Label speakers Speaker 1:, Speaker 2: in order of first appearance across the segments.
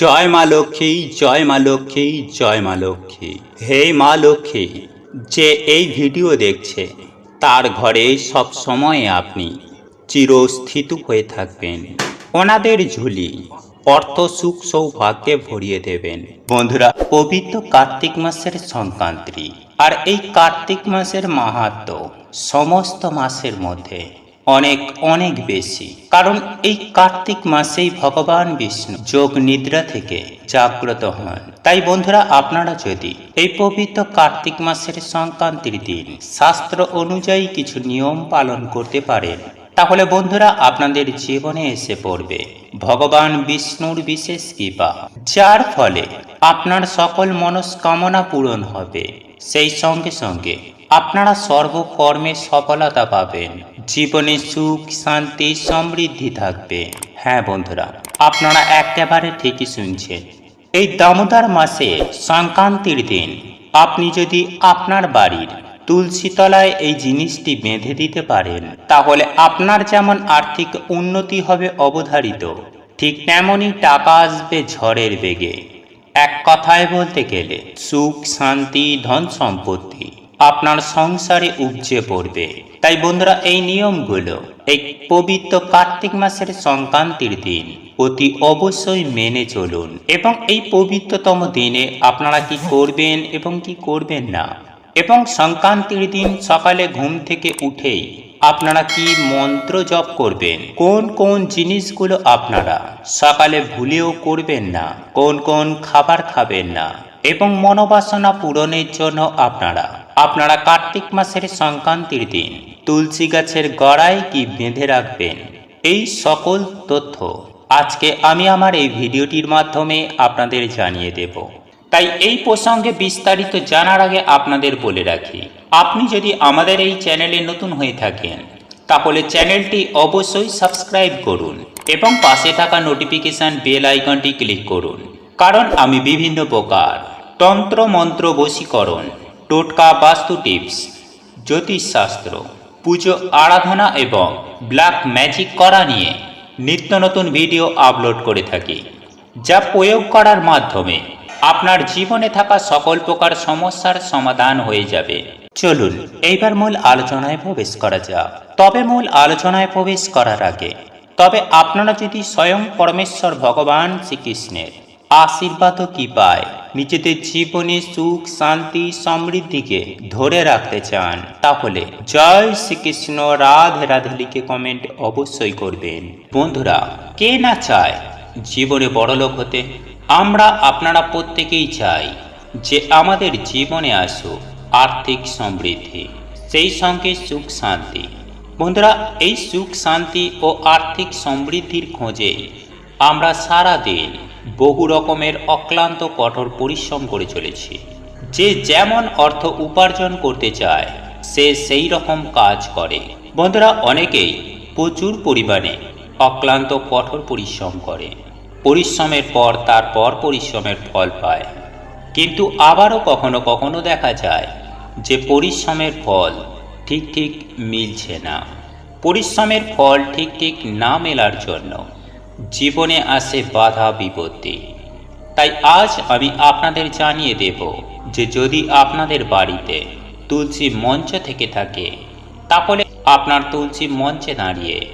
Speaker 1: জয় মা লক্ষ্মী, জয় মা লক্ষ্মী, জয় মা লক্ষ্মী। হে মা লক্ষ্মী, যে এই ভিডিও দেখছে, তার ঘরে সব সময় আপনি চিরস্থিত হয়ে থাকবেন। ওনাদের ঝুলি অর্থ সুখ সৌভাগ্যে ভরিয়ে দেবেন। বন্ধুরা, পবিত্র কার্তিক মাসের সংক্রান্তি আর এই কার্তিক মাসের মাহাত্ম সমস্ত মাসের মধ্যে অনেক অনেক বেশি। কারণ এই কার্তিক মাসেই ভগবান বিষ্ণু যোগ নিদ্রা থেকে জাগ্রত হন। তাই বন্ধুরা, আপনারা যদি এই পবিত্র কার্তিক মাসের সংক্রান্তির দিন শাস্ত্র অনুযায়ী কিছু নিয়ম পালন করতে পারেন, তাহলে বন্ধুরা, আপনাদের জীবনে এসে পড়বে ভগবান বিষ্ণুর বিশেষ কৃপা, যার ফলে আপনার সকল মনস্কামনা পূরণ হবে। সেই সঙ্গে সঙ্গে আপনারা সর্বকর্মে সফলতা পাবেন। জীবনে সুখ, শান্তি, সমৃদ্ধি থাকবে। হ্যাঁ বন্ধুরা, আপনারা একেবারে ঠিকই শুনছেন। এই দামোদর মাসে সংক্রান্তির দিন। আপনি যদি আপনার বাড়ির তুলসী তলায় এই জিনিসটি বেঁধে দিতে পারেন, তাহলে আপনার যেমন আর্থিক উন্নতি হবে অবধারিত, ঠিক তেমনই টাকা আসবে ঝড়ের বেগে। এক কথায় বলতে গেলে, সুখ, শান্তি, ধন সম্পত্তি। আপনার সংসারে উপজে পড়বে। তাই বন্ধুরা, এই নিয়মগুলো, এই পবিত্র কার্তিক মাসের সংক্রান্তির দিন, অতি অবশ্যই মেনে চলুন এবং এই পবিত্রতম দিনে আপনারা কি করবেন এবং কি করবেন না? এবং সংক্রান্তির দিন সকালে ঘুম থেকে উঠেই আপনারা কি মন্ত্র জপ করবেন? কোন কোন জিনিসগুলো আপনারা সকালে ভুলেও করবেন না? কোন কোন খাবার খাবেন না? এবং মনোবাসনা পূরণের জন্য আপনারা আপনারা কার্তিক মাসের সংক্রান্তির দিন তুলসী গাছের গড়ায় কি বেঁধে রাখবেন? এই সকল তথ্য আজকে আমি আমার এই ভিডিওটির মাধ্যমে আপনাদের জানিয়ে দেব। তাই এই প্রসঙ্গে বিস্তারিত জানার আগে আপনাদের বলে রাখি, আপনি যদি আমাদের এই চ্যানেলে নতুন হয়ে থাকেন, তাহলে চ্যানেলটি অবশ্যই সাবস্ক্রাইব করুন এবং পাশে থাকা নোটিফিকেশান বেল আইকনটি ক্লিক করুন। কারণ আমি বিভিন্ন প্রকার তন্ত্র মন্ত্র বশীকরণ টোটকা বাস্তু টিপস, জ্যোতিষশাস্ত্র, পুজো আরাধনা এবং ব্ল্যাক ম্যাজিক করা নিয়ে নিত্য নতুন ভিডিও আপলোড করে থাকি, যা প্রয়োগ করার মাধ্যমে আপনার জীবনে থাকা সকল প্রকার সমস্যার সমাধান হয়ে যাবে। চলুন, এইবার মূল আলোচনায় প্রবেশ করা যাক। তবে মূল আলোচনায় প্রবেশ করার আগে, তবে আপনারা যদি স্বয়ং পরমেশ্বর ভগবান শ্রীকৃষ্ণের আশীর্বাদ কি পায় নিজেদের জীবনে সুখ, শান্তি, সমৃদ্ধিকে ধরে রাখতে চান। তাহলে জয় শ্রীকৃষ্ণ, রাধে রাধে কমেন্ট অবশ্যই করবেন। বন্ধুরা, কে না চায় জীবনে বড়লোক হতে? আমরা, আপনারা প্রত্যেকেই চাই যে আমাদের জীবনে আসুক আর্থিক সমৃদ্ধি, সেই সঙ্গে সুখ শান্তি। বন্ধুরা, এই সুখ শান্তি ও আর্থিক সমৃদ্ধির খোঁজে আমরা সারা দিন বহু রকমের অক্লান্ত কঠোর পরিশ্রম করে চলেছি। যে যেমন অর্থ উপার্জন করতে চায়, সে সেই রকম কাজ করে। বন্ধুরা, অনেকেই প্রচুর পরিমাণে অক্লান্ত কঠোর পরিশ্রম করে। পরিশ্রমের পর তারপর পরিশ্রমের ফল পায়। কিন্তু আবারও কখনো কখনো দেখা যায় যে পরিশ্রমের ফল ঠিক ঠিক মিলছে না। পরিশ্রমের ফল ঠিক ঠিক না মেলার জন্য জীবনে আসে বাধা বিপত্তি। তাই আজ আমি আপনাদের জানিয়ে দেব যে যদি আপনাদের বাড়িতে তুলসী মঞ্চ থেকে থাকে, তাহলে আপনার তুলসী মঞ্চে দাঁড়িয়ে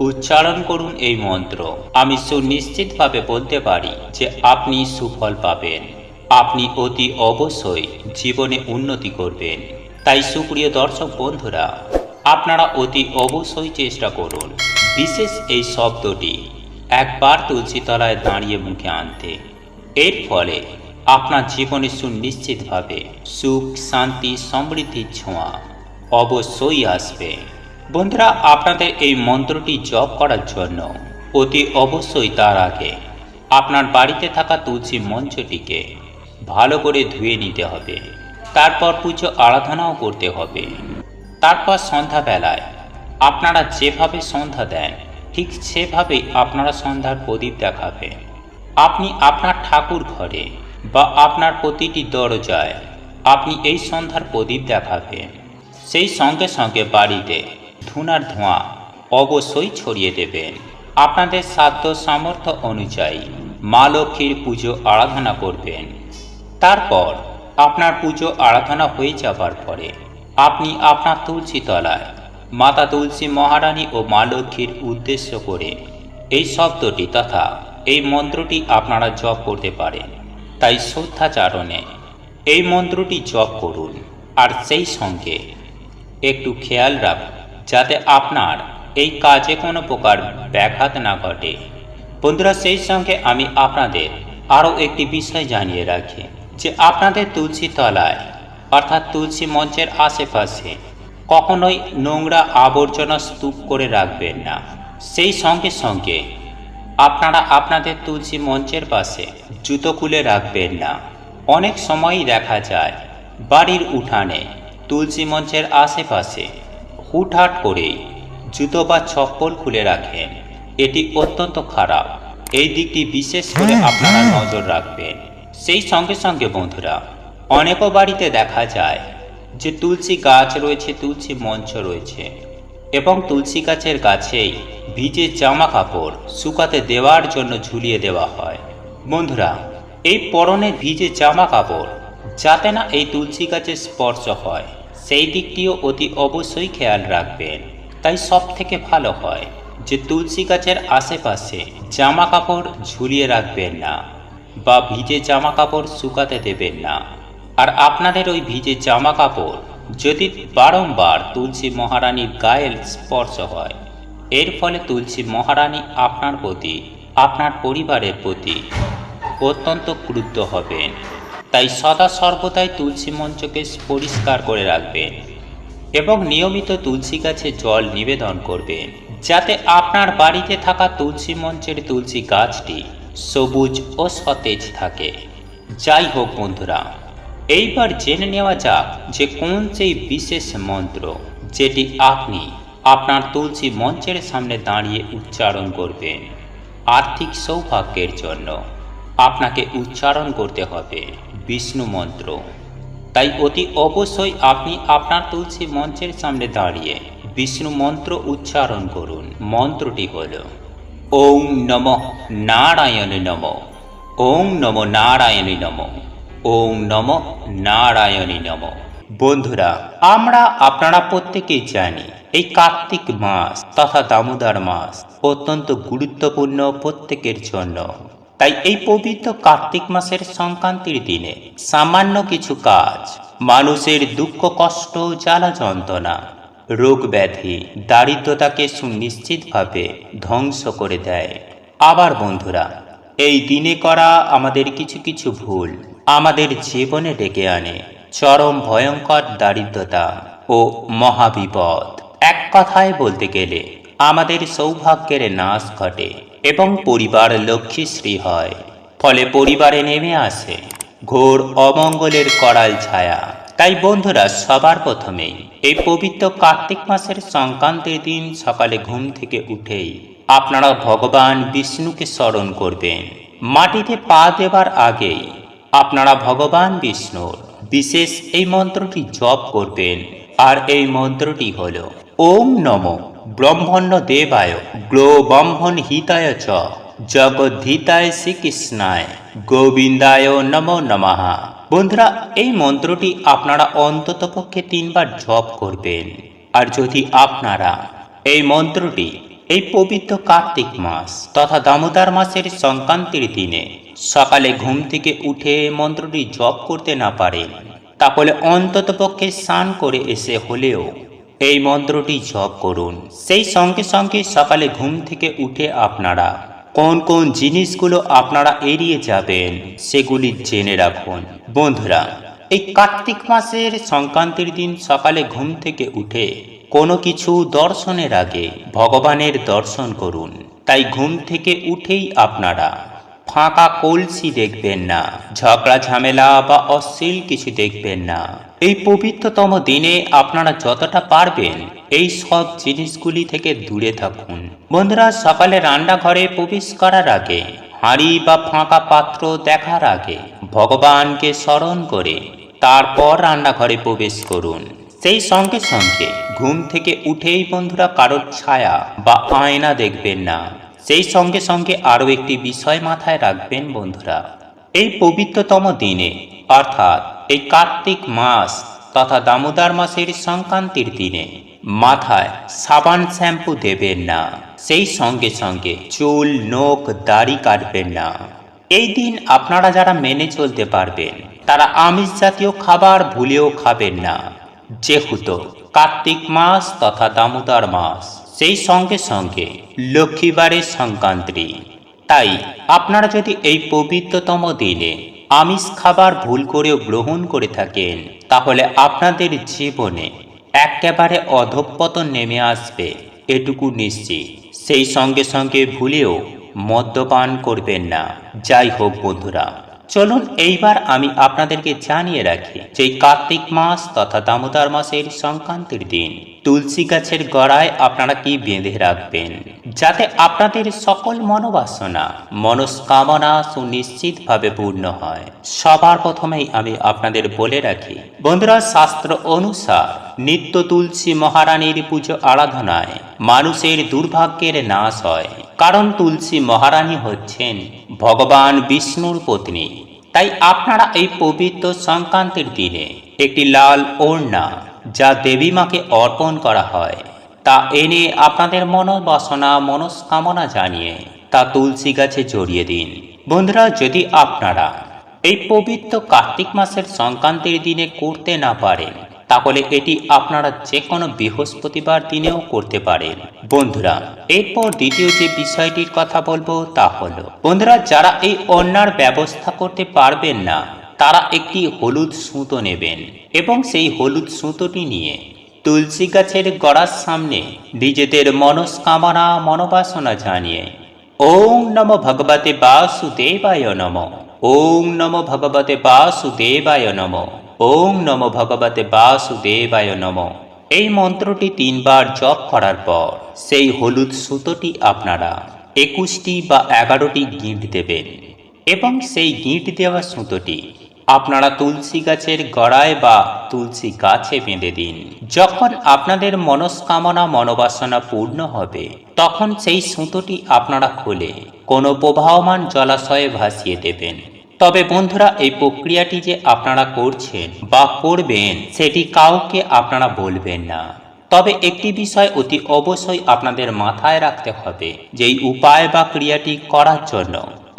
Speaker 1: উচ্চারণ করুন এই মন্ত্র। আমি সুনিশ্চিতভাবে বলতে পারি যে আপনি সুফল পাবেন। আপনি অতি অবশ্যই জীবনে উন্নতি করবেন। তাই সুপ্রিয় দর্শক বন্ধুরা, আপনারা অতি অবশ্যই চেষ্টা করুন। বিশেষ এই শব্দটি একবার তুলসী তলায় দাঁড়িয়ে মুখে আনতে। এর ফলে আপনার জীবনে সুনিশ্চিতভাবে সুখ, শান্তি, সমৃদ্ধির ছোঁয়া অবশ্যই আসবে। বন্ধুরা, আপনাদের এই মন্ত্রটি জপ করার জন্য অতি অবশ্যই তার আগে আপনার বাড়িতে থাকা তুলসী মঞ্চটিকে ভালো করে ধুয়ে নিতে হবে। তারপর পুজো আরাধনাও করতে হবে। তারপর সন্ধ্যাবেলায় আপনারা যেভাবে সন্ধ্যা দেন ঠিক সেভাবেই আপনারা সন্ধ্যার প্রদীপ দেখাবেন আপনি আপনার ঠাকুর ঘরে বা আপনার প্রতিটি দরজায় আপনি এই সন্ধ্যার প্রদীপ দেখাবেন সেই সঙ্গে সঙ্গে বাড়িতে ধুনার ধোঁয়া অবশ্যই ছড়িয়ে দেবেন আপনাদের সাধ্য সামর্থ্য অনুযায়ী মা লক্ষ্মীর পুজো আরাধনা করবেন। তারপর আপনার পুজো আরাধনা হয়ে যাবার পরে আপনি আপনার তুলসী তলায় মাতা তুলসী মহারানী ও মা লক্ষ্মীর উদ্দেশ্য করে। এই শব্দটি তথা এই মন্ত্রটি আপনারা জপ করতে পারেন। তাই শ্রদ্ধাচারণে এই মন্ত্রটি জপ করুন। আর সেই সঙ্গে একটু খেয়াল রাখুন যাতে আপনার এই কাজে কোনো প্রকার ব্যাঘাত না ঘটে। বন্ধুরা, সেই সঙ্গে আমি আপনাদের আরও একটি বিষয় জানিয়ে রাখি যে আপনাদের তুলসী তলায়, অর্থাৎ তুলসী মঞ্চের আশেপাশে কখনোই নোংরা আবর্জনা স্তূপ করে রাখবেন না। সেই সঙ্গে সঙ্গে আপনারা আপনাদের তুলসী মঞ্চের পাশে জুতো খুলে রাখবেন না। অনেক সময়ই দেখা যায় বাড়ির উঠানে তুলসী মঞ্চের আশেপাশে হুটহাট করেই জুতো বা চপ্পল খুলে রাখেন। এটি অত্যন্ত খারাপ। এই দিকটি বিশেষ করে আপনারা নজর রাখবেন। সেই সঙ্গে সঙ্গে বন্ধুরা অনেকও বাড়িতে দেখা যায় যে তুলসী গাছ রয়েছে, তুলসী মঞ্চ রয়েছে, এবং তুলসী গাছের গাছেই ভিজে জামা কাপড় শুকাতে দেওয়ার জন্য ঝুলিয়ে দেওয়া হয়। বন্ধুরা, এই পরনে ভিজে জামা কাপড় যাতে না এই তুলসী গাছের স্পর্শ হয়, সেই দিকটিও অতি অবশ্যই খেয়াল রাখবেন। তাই সব থেকে ভালো হয় যে তুলসী গাছের আশেপাশে জামা কাপড় ঝুলিয়ে রাখবেন না, বা ভিজে জামা কাপড় শুকাতে দেবেন না। আর আপনাদের ওই ভিজে জামা কাপড় যদি বারংবার তুলসী মহারানীর গায়ের স্পর্শ হয়, এর ফলে তুলসী মহারানী আপনার প্রতি, আপনার পরিবারের প্রতি অত্যন্ত ক্রুদ্ধ হবেন। তাই সদা সর্বদাই তুলসী মঞ্চকে পরিষ্কার করে রাখবেন এবং নিয়মিত তুলসী গাছে জল নিবেদন করবেন, যাতে আপনার বাড়িতে থাকা তুলসী মঞ্চের তুলসী গাছটি সবুজ ও সতেজ থাকে। যাই হোক বন্ধুরা এইবার জেনে নেওয়া যাক যে কোন সেই বিশেষ মন্ত্র যেটি আপনি আপনার তুলসী মঞ্চের সামনে দাঁড়িয়ে উচ্চারণ করবেন। আর্থিক সৌভাগ্যের জন্য আপনাকে উচ্চারণ করতে হবে বিষ্ণু মন্ত্র। তাই অতি অবশ্যই আপনি আপনার তুলসী মঞ্চের সামনে দাঁড়িয়ে বিষ্ণু মন্ত্র উচ্চারণ করুন। মন্ত্রটি হল, ওম নম নারায়ণ নম। ওম নম নারায়ণী নম। ওম নম নারায়ণী নম। বন্ধুরা, আমরা আপনারা প্রত্যেকেই জানি এই কার্তিক মাস তথা দামোদর মাস অত্যন্ত গুরুত্বপূর্ণ প্রত্যেকের জন্য। তাই এই পবিত্র কার্তিক মাসের সংক্রান্তির দিনে সামান্য কিছু কাজ, মানুষের দুঃখ, কষ্ট, জ্বালা, যন্ত্রণা, রোগ ব্যাধি, দারিদ্রতাকে সুনিশ্চিতভাবে ধ্বংস করে দেয়। আবার বন্ধুরা, এই দিনে করা আমাদের কিছু কিছু ভুল আমাদের জীবনে ডেকে আনে চরম ভয়ঙ্কর দারিদ্রতা ও মহাবিপদ। এক কথায় বলতে গেলে, আমাদের সৌভাগ্যের নাশ ঘটে এবং পরিবার লক্ষ্মীশ্রী হয়। ফলে পরিবারে নেমে আসে ঘোর অমঙ্গলের করাল ছায়া। তাই বন্ধুরা, সবার প্রথমেই এই পবিত্র কার্তিক মাসের সংক্রান্তির দিন সকালে ঘুম থেকে উঠেই আপনারা ভগবান বিষ্ণুকে স্মরণ করবেন। মাটিতে পা দেবার আগেই আপনারা ভগবান বিষ্ণুর বিশেষ এই মন্ত্রটি জপ করবেন। আর এই মন্ত্রটি হল, ওম নম ব্রহ্মণ্য দেবায় গ্লো ব্রহ্মণ হিতায় চ, জগদ্ধিতায় শ্রীকৃষ্ণায় গোবিন্দায় নমো নমঃ। বন্ধুরা, এই মন্ত্রটি আপনারা অন্ততপক্ষে তিনবার জপ করবেন। আর যদি আপনারা এই মন্ত্রটি এই পবিত্র কার্তিক মাস তথা দামোদর মাসের সংক্রান্তির দিনে সকালে ঘুম থেকে উঠে মন্ত্রটি জপ করতে না পারেন তাহলে অন্ততপক্ষে স্নান করে এসে হলেও এই মন্ত্রটি জপ করুন। সেই সঙ্গে সঙ্গে সকালে ঘুম থেকে উঠে আপনারা কোন কোন জিনিসগুলো আপনারা এড়িয়ে যাবেন, সেগুলি জেনে রাখুন। বন্ধুরা, এই কার্তিক মাসের সংক্রান্তির দিন সকালে ঘুম থেকে উঠে কোনো কিছু দর্শনের আগে ভগবানের দর্শন করুন। তাই ঘুম থেকে উঠেই আপনারা ফাঁকা কলসি দেখবেন না, ঝগড়া, ঝামেলা বা অশ্লীল কিছু দেখবেন না। এই পবিত্রতম দিনে আপনারা যতটা পারবেন এই সব জিনিসগুলি থেকে দূরে থাকুন। বন্ধুরা, সকালে রান্নাঘরে প্রবেশ করার আগে, হাঁড়ি বা ফাঁকা পাত্র দেখার আগে ভগবানকে স্মরণ করে তারপর রান্নাঘরে প্রবেশ করুন। সেই সঙ্গে সঙ্গে ঘুম থেকে উঠেই বন্ধুরা কারোর ছায়া বা আয়না দেখবেন না। সেই সঙ্গে সঙ্গে আরও একটি বিষয় মাথায় রাখবেন বন্ধুরা। এই পবিত্রতম দিনে, অর্থাৎ এই কার্তিক মাস তথা দামোদর মাসের সংক্রান্তির দিনে, মাথায় সাবান শ্যাম্পু দেবেন না। সেই সঙ্গে সঙ্গে চুল, নখ, দাড়ি কাটবেন না। এই দিন আপনারা যারা মেনে চলতে পারবেন, তারা আমিষ জাতীয় খাবার ভুলেও খাবেন না। যেহেতু কার্তিক মাস তথা দামোদর মাস। সেই সঙ্গে সঙ্গে লক্ষ্মীবারের সংক্রান্তি। তাই আপনারা যদি এই পবিত্রতম দিনে আমিষ খাবার ভুল করেও গ্রহণ করে থাকেন, তাহলে আপনাদের জীবনে একেবারে অধঃপতন নেমে আসবে, এটুকু নিশ্চিত। সেই সঙ্গে সঙ্গে ভুলেও মদ্যপান করবেন না। যাই হোক বন্ধুরা, চলুন এইবার আমি আপনাদেরকে জানিয়ে রাখি যে কার্তিক মাস তথা দামোদর মাসের সংক্রান্তির দিন। তুলসী গাছের গড়ায় আপনারা কি বেঁধে রাখবেন? যাতে আপনাদের সকল মনোবাসনা, মনস্কামনা সুনিশ্চিতভাবে পূর্ণ হয়। সবার প্রথমেই আমি আপনাদের বলে রাখি, বন্ধুরা, শাস্ত্র অনুসার নিত্য তুলসী মহারানীর পুজো আরাধনায় মানুষের দুর্ভাগ্যের নাশ হয়। কারণ তুলসী মহারানী হচ্ছেন ভগবান বিষ্ণুর পত্নী। তাই আপনারা এই পবিত্র সংক্রান্তির দিনে একটি লাল ওড়না যা দেবী মাকে অর্পণ করা হয়, তা এনে আপনাদের মনোবাসনা, মনস্কামনা জানিয়ে তা তুলসী গাছে জড়িয়ে দিন। বন্ধুরা, যদি আপনারা এই পবিত্র কার্তিক মাসের সংক্রান্তির দিনে করতে না পারেন, তাহলে এটি আপনারা যে কোনো বৃহস্পতিবার দিনেও করতে পারেন। বন্ধুরা, এরপর দ্বিতীয় যে বিষয়টির কথা বলব তা হলো, বন্ধুরা, যারা এই অন্যার ব্যবস্থা করতে পারবেন না তারা একটি হলুদ সুতো নেবেন এবং সেই হলুদ সুতোটি নিয়ে তুলসী গাছের গড়ার সামনে নিজেদের মনস্কামনা, মনোবাসনা জানিয়ে, ওম নম ভগবতে বাসুদেবায় নম, ওম নম ভগবতে বাসুদেবায় নম, ওম নম ভগবতে বাসুদেবায় নম। এই মন্ত্রটি তিনবার জপ করার পর সেই হলুদ সুতোটি আপনারা একুশটি বা এগারোটি গিঁট দেবেন এবং সেই গিঁট দেওয়া সুতোটি আপনারা তুলসী গাছের গড়ায় বা তুলসী গাছে বেঁধে দিন। যখন আপনাদের মনস্কামনা মনোবাসনা পূর্ণ হবে, তখন সেই সুতোটি আপনারা খুলে কোনো প্রবাহমান জলাশয়ে ভাসিয়ে দেবেন। তবে বন্ধুরা, এই প্রক্রিয়াটি যে আপনারা করছেন বা করবেন, সেটি কাউকে আপনারা বলবেন না। তবে একটি বিষয় অতি অবশ্যই আপনাদের মাথায় রাখতে হবে যে উপায় বা ক্রিয়াটি করার জন্য।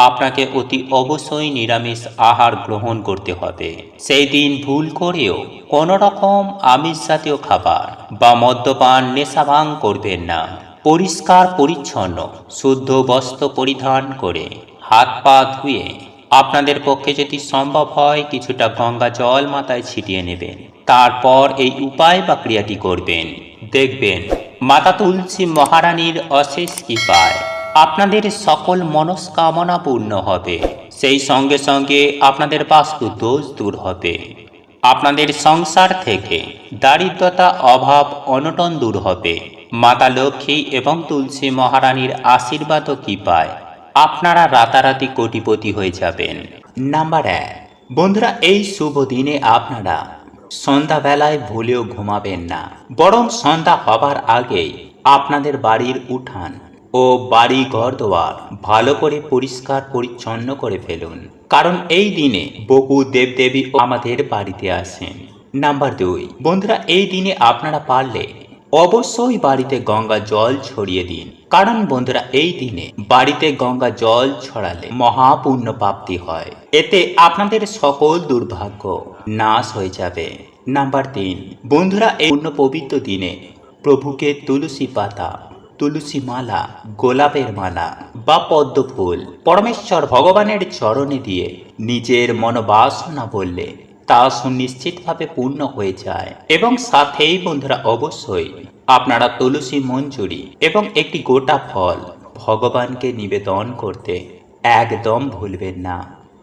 Speaker 1: আপনাকে অতি অবশ্যই নিরামিষ আহার গ্রহণ করতে হবে। সেই দিন ভুল করেও কোনো রকম আমিষ জাতীয় খাবার বা মদ্যপান নেশাভাং করবেন না। পরিষ্কার, পরিচ্ছন্ন, শুদ্ধ বস্ত্র পরিধান করে হাত পা ধুয়ে আপনাদের পক্ষে যদি সম্ভব হয় কিছুটা গঙ্গা জল মাথায় ছিটিয়ে নেবেন। তারপর এই উপায় বা ক্রিয়াটি করবেন। দেখবেন, মাতা তুলসী মহারানীর অশেষ কৃপায় আপনাদের সকল মনস্কামনা পূর্ণ হবে। সেই সঙ্গে সঙ্গে আপনাদের বাস্তু দোষ দূর হবে। আপনাদের সংসার থেকে দারিদ্রতা অভাব অনটন দূর হবে। মাতা লক্ষ্মী এবং তুলসী মহারানীর আশীর্বাদ ও কৃপায় আপনারা রাতারাতি কোটিপতি হয়ে যাবেন। নাম্বার এক। বন্ধুরা, এই শুভ দিনে আপনারা সন্ধ্যাবেলায় ভুলেও ঘুমাবেন না। বরং সন্ধ্যা হবার আগেই আপনাদের বাড়ির উঠান ও বাড়ি ঘর দোয়ার ভালো করে পরিষ্কার পরিচ্ছন্ন করে ফেলুন। কারণ এই দিনে বহু দেবদেবী আমাদের বাড়িতে আসেন। নাম্বার দুই, বন্ধুরা, এই দিনে আপনারা পারলে অবশ্যই বাড়িতে গঙ্গা জল ছড়িয়ে দিন। কারণ বন্ধুরা, এই দিনে বাড়িতে গঙ্গা জল ছড়ালে মহাপুণ্য প্রাপ্তি হয়। এতে আপনাদের সকল দুর্ভাগ্য নাশ হয়ে যাবে। নাম্বার তিন, বন্ধুরা, এই পবিত্র দিনে প্রভুকে তুলসী পাতা তুলসী মালা, গোলাপের মালা বা পদ্ম ফুল পরমেশ্বর ভগবানের চরণে দিয়ে নিজের মনোবাসনা বললে তা সুনিশ্চিতভাবে পূর্ণ হয়ে যায়। এবং সাথেই বন্ধুরা, অবশ্যই আপনারা তুলসী মঞ্জুরি এবং একটি গোটা ফল ভগবানকে নিবেদন করতে একদম ভুলবেন না।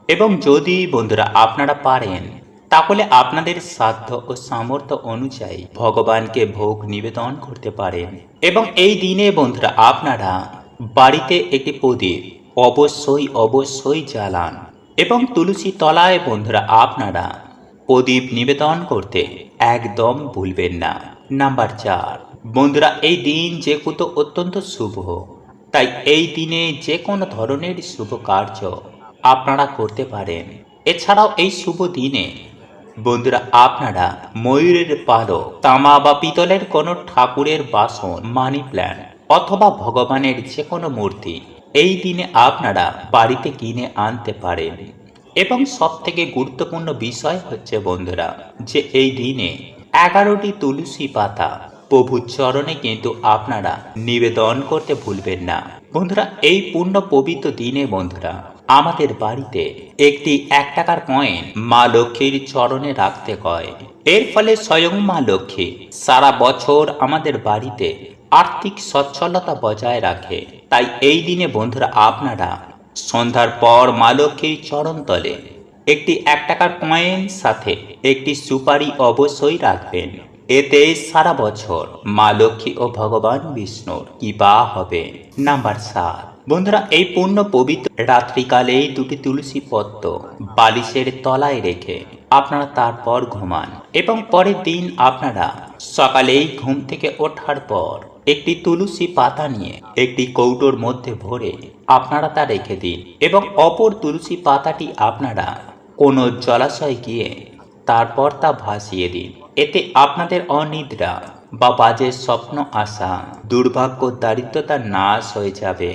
Speaker 1: এবং যদি বন্ধুরা আপনারা পারেন তাহলে আপনাদের সাধ্য ও সামর্থ্য অনুযায়ী ভগবানকে ভোগ নিবেদন করতে পারেন। এবং এই দিনে বন্ধুরা, আপনারা বাড়িতে একটি প্রদীপ অবশ্যই অবশ্যই জ্বালান। এবং তুলসী তলায় বন্ধুরা, আপনারা প্রদীপ নিবেদন করতে একদম ভুলবেন না। নাম্বার চার, বন্ধুরা, এই দিন যেহেতু অত্যন্ত শুভ, তাই এই দিনে যে কোনো ধরনের শুভ কার্য আপনারা করতে পারেন। এছাড়াও এই শুভ দিনে বন্ধুরা, আপনারা ময়ূরের পালক, তামা বা পিতলের কোনো ঠাকুরের বাসন মানি প্ল্যান্ট অথবা ভগবানের যে কোনো মূর্তি, এই দিনে আপনারা বাড়িতে কিনে আনতে পারেন। এবং সব থেকে গুরুত্বপূর্ণ বিষয় হচ্ছে বন্ধুরা, যে এই দিনে এগারোটি তুলসী পাতা প্রভুর চরণে কিন্তু আপনারা নিবেদন করতে ভুলবেন না। বন্ধুরা, এই পূর্ণ পবিত্র দিনে বন্ধুরা আমাদের বাড়িতে একটি এক টাকার কয়েন মা লক্ষ্মীর চরণে রাখতে হয় এর ফলে স্বয়ং মা লক্ষ্মী সারা বছর আমাদের বাড়িতে আর্থিক সচ্ছলতা বজায় রাখে। তাই এই দিনে বন্ধুরা আপনারা সন্ধ্যার পর মা লক্ষ্মীর চরণ চরণতলে একটি এক টাকার কয়েন সাথে একটি সুপারি অবশ্যই রাখবেন। এতে সারা বছর মা লক্ষ্মী ও ভগবান বিষ্ণুর কৃপা হবে। নাম্বার সাত। বন্ধুরা, এই পূর্ণ পবিত্র রাত্রিকালে এই দুটি তুলসী পত্র বালিশের তলায় রেখে আপনারা তারপর ঘুমান এবং পরের দিন আপনারা সকালেই ঘুম থেকে ওঠার পর একটি তুলসী পাতা নিয়ে একটি কৌটোর মধ্যে ভরে আপনারা তা রেখে দিন এবং অপর তুলসী পাতাটি আপনারা কোনো জলাশয়ে গিয়ে তারপর তা ভাসিয়ে দিন। এতে আপনাদের অনিদ্রা বা বাজে স্বপ্ন আসা দুর্ভাগ্য, দারিদ্রতা নাশ হয়ে যাবে।